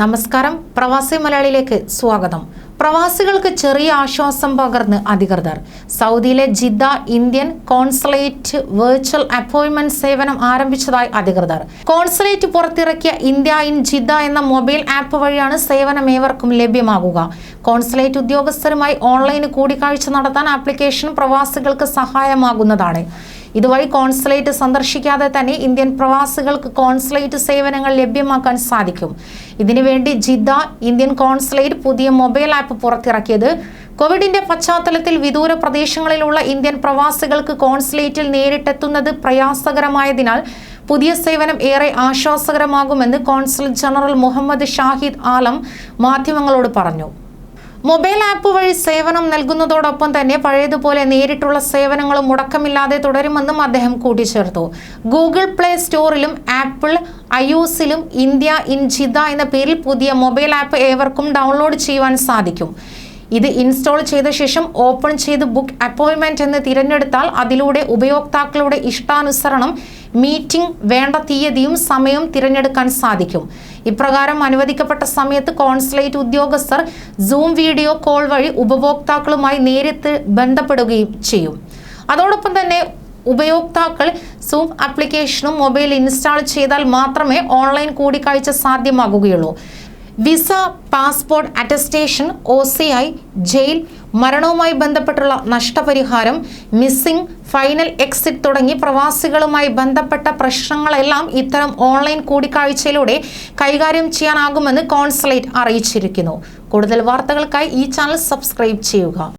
നമസ്കാരം. പ്രവാസി മലയാളിയിലേക്ക് സ്വാഗതം. പ്രവാസികൾക്ക് ചെറിയ ആശ്വാസം പകർന്ന് അധികൃതർ. സൗദിയിലെ Jeddah Indian consulate virtual appointment സേവനം ആരംഭിച്ചതായി അധികൃതർ. കോൺസുലേറ്റ് പുറത്തിറക്കിയ ഇന്ത്യ ഇൻ ജിദ്ദ എന്ന മൊബൈൽ ആപ്പ് വഴിയാണ് സേവനം ഏവർക്കും ലഭ്യമാകുക. കോൺസുലേറ്റ് ഉദ്യോഗസ്ഥരുമായി ഓൺലൈൻ കൂടിക്കാഴ്ച നടത്താൻ ആപ്ലിക്കേഷൻ പ്രവാസികൾക്ക് സഹായമാകുന്നതാണ്. ഇതുവഴി കോൺസുലേറ്റ് സന്ദർശിക്കാതെ തന്നെ ഇന്ത്യൻ പ്രവാസികൾക്ക് കോൺസുലേറ്റ് സേവനങ്ങൾ ലഭ്യമാക്കാൻ സാധിക്കും. ഇതിനുവേണ്ടി ജിദ്ദ ഇന്ത്യൻ കോൺസുലേറ്റ് പുതിയ മൊബൈൽ ആപ്പ് പുറത്തിറക്കിയത്. കോവിഡിന്റെ പശ്ചാത്തലത്തിൽ വിദൂര പ്രദേശങ്ങളിലുള്ള ഇന്ത്യൻ പ്രവാസികൾക്ക് കോൺസുലേറ്റിൽ നേരിട്ടെത്തുന്നത് പ്രയാസകരമായതിനാൽ പുതിയ സേവനം ഏറെ ആശ്വാസകരമാകുമെന്ന് കോൺസുൽ ജനറൽ മുഹമ്മദ് ഷാഹിദ് ആലം മാധ്യമങ്ങളോട് പറഞ്ഞു. മൊബൈൽ ആപ്പ് വഴി സേവനം നൽകുന്നതോടൊപ്പം തന്നെ പഴയതുപോലെ നേരിട്ടുള്ള സേവനങ്ങളും മുടക്കമില്ലാതെ തുടരുമെന്നും അദ്ദേഹം കൂട്ടിച്ചേർത്തു. ഗൂഗിൾ പ്ലേ സ്റ്റോറിലും ആപ്പിൾ ഐഒസിലും ഇന്ത്യ ഇൻ ജിദ എന്ന പേരിൽ പുതിയ മൊബൈൽ ആപ്പ് ഏവർക്കും ഡൗൺലോഡ് ചെയ്യുവാൻ സാധിക്കും. ഇത് ഇൻസ്റ്റാൾ ചെയ്ത ശേഷം ഓപ്പൺ ചെയ്ത് ബുക്ക് അപ്പോയിൻമെന്റ് എന്ന് തിരഞ്ഞെടുത്താൽ അതിലൂടെ ഉപയോക്താക്കളുടെ ഇഷ്ടാനുസരണം മീറ്റിംഗ് വേണ്ട തീയതിയും സമയവും തിരഞ്ഞെടുക്കാൻ സാധിക്കും. ഇപ്രകാരം അനുവദിക്കപ്പെട്ട സമയത്ത് കോൺസുലേറ്റ് ഉദ്യോഗസ്ഥർ സൂം വീഡിയോ കോൾ വഴി ഉപഭോക്താക്കളുമായി നേരിട്ട് ബന്ധപ്പെടുകയും ചെയ്യും. അതോടൊപ്പം തന്നെ ഉപയോക്താക്കൾ സൂം ആപ്ലിക്കേഷനും മൊബൈൽ ഇൻസ്റ്റാൾ ചെയ്താൽ മാത്രമേ ഓൺലൈൻ കൂടിക്കാഴ്ച സാധ്യമാകുകയുള്ളൂ. Visa passport attestation O C I jail മരണവുമായി ബന്ധപ്പെട്ടുള്ള നഷ്ടപരിഹാരം മിസ്സിംഗ് ഫൈനൽ എക്സിറ്റ് തുടങ്ങി പ്രവാസികളുമായി ബന്ധപ്പെട്ട പ്രശ്നങ്ങളെല്ലാം ഇത്തരം ഓൺലൈൻ കൂടിക്കാഴ്ചയിലൂടെ കൈകാര്യം ചെയ്യാനാകുമെന്ന് കോൺസുലേറ്റ് അറിയിച്ചിരിക്കുന്നു. കൂടുതൽ വാർത്തകൾക്കായി ഈ ചാനൽ സബ്സ്ക്രൈബ് ചെയ്യുക.